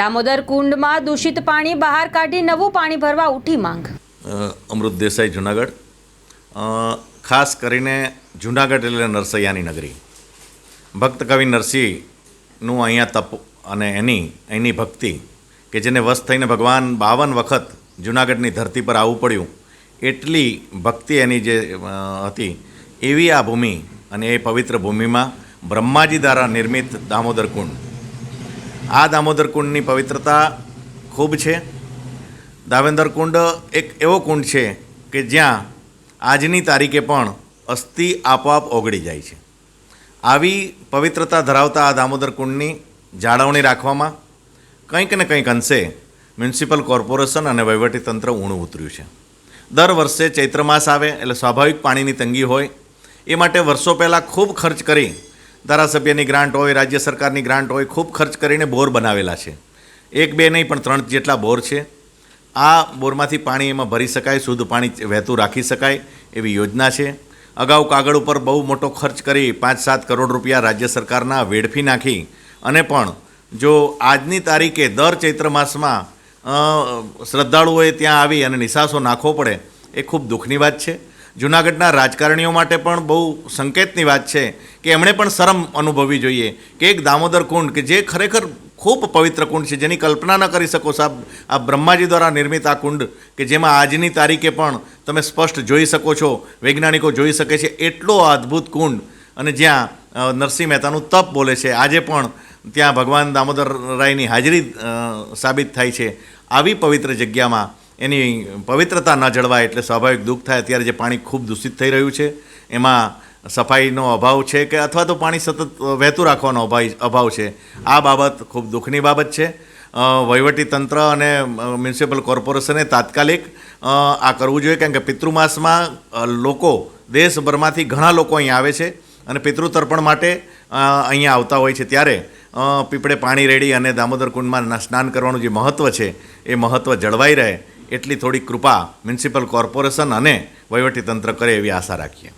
દામોદર કુંડમાં દૂષિત પાણી બહાર કાઢી નવું પાણી ભરવા ઉઠી માંગ. અમૃત દેસાઈ, જુનાગઢ. ખાસ કરીને જુનાગઢ એટલે નરસૈયાની નગરી. ભક્ત કવિ નરસિંહનું અહીંયા તપ અને એની એની ભક્તિ કે જેને વશ થઈને ભગવાન બાવન વખત જુનાગઢની ધરતી પર આવવું પડ્યું, એટલી ભક્તિ એની જે હતી, એવી આ ભૂમિ અને એ પવિત્ર ભૂમિમાં બ્રહ્માજી દ્વારા નિર્મિત દામોદર કુંડ. આ દામોદર કુંડની પવિત્રતા ખૂબ છે. દાવેન્દર કુંડ એક એવો કુંડ છે કે જ્યાં આજની તારીખે પણ અસ્થિ આપોઆપ ઓગળી જાય છે. આવી પવિત્રતા ધરાવતા આ દામોદર કુંડની જાળવણી રાખવામાં કંઈક ને કંઈક અંશે મ્યુનિસિપલ કોર્પોરેશન અને વહીવટીતંત્ર ઊણું ઉતર્યું છે. દર વર્ષે ચૈત્ર માસ આવે એટલે સ્વાભાવિક પાણીની તંગી હોય. એ માટે વર્ષો પહેલાં ખૂબ ખર્ચ કરી ધારાસભ્યની ગ્રાન્ટ હોય, રાજ્ય સરકારની ગ્રાન્ટ હોય, ખૂબ ખર્ચ કરીને બોર બનાવેલા છે. એક બે નહીં, પણ ત્રણ જેટલા બોર છે. આ બોરમાંથી પાણી એમાં ભરી શકાય, શુદ્ધ પાણી વહેતું રાખી શકાય એવી યોજના છે. અગાઉ કાગળ ઉપર બહુ મોટો ખર્ચ કરી પાંચ સાત કરોડ રૂપિયા રાજ્ય સરકારના વેડફી નાખી. અને પણ જો આજની તારીખે દર ચૈત્ર માસમાં શ્રદ્ધાળુઓએ ત્યાં આવી અને નિશાસો નાખવો પડે, એ ખૂબ દુઃખની વાત છે. જૂનાગઢના રાજકારણીઓ માટે પણ બહુ સંકેતની વાત છે કે એમણે પણ શરમ અનુભવવી જોઈએ કે એક દામોદર કુંડ કે જે ખરેખર ખૂબ પવિત્ર કુંડ છે, જેની કલ્પના ન કરી શકો સાહેબ આ બ્રહ્માજી દ્વારા નિર્મિત આ કુંડ કે જેમાં આજની તારીખે પણ તમે સ્પષ્ટ જોઈ શકો છો, વૈજ્ઞાનિકો જોઈ શકે છે, એટલો અદ્ભુત કુંડ. અને જ્યાં નરસિંહ મહેતાનું તપ બોલે છે, આજે પણ ત્યાં ભગવાન દામોદર રાયની હાજરી સાબિત થાય છે. આવી પવિત્ર જગ્યામાં એની પવિત્રતા ન જળવાય એટલે સ્વાભાવિક દુઃખ થાય. અત્યારે જે પાણી ખૂબ દૂષિત થઈ રહ્યું છે, એમાં સફાઈનો અભાવ છે કે અથવા તો પાણી સતત વહેતું રાખવાનો અભાવ છે. આ બાબત ખૂબ દુઃખની બાબત છે. વહીવટી તંત્ર અને મ્યુનિસિપલ કોર્પોરેશને તાત્કાલિક આ કરવું જોઈએ કારણ કે પિતૃમાસમાં લોકો દેશભરમાંથી ઘણા લોકો અહીં આવે છે અને પિતૃતર્પણ માટે અહીંયા આવતા હોય છે. ત્યારે પીપળે પાણી રેડી અને દામોદર કુંડમાં સ્નાન કરવાનું જે મહત્ત્વ છે, એ મહત્ત્વ જળવાઈ રહે. એટલી થોડી કૃપા મ્યુનિસિપલ કોર્પોરેશન અને વહીવટીતંત્ર કરે એવી આશા રાખીએ.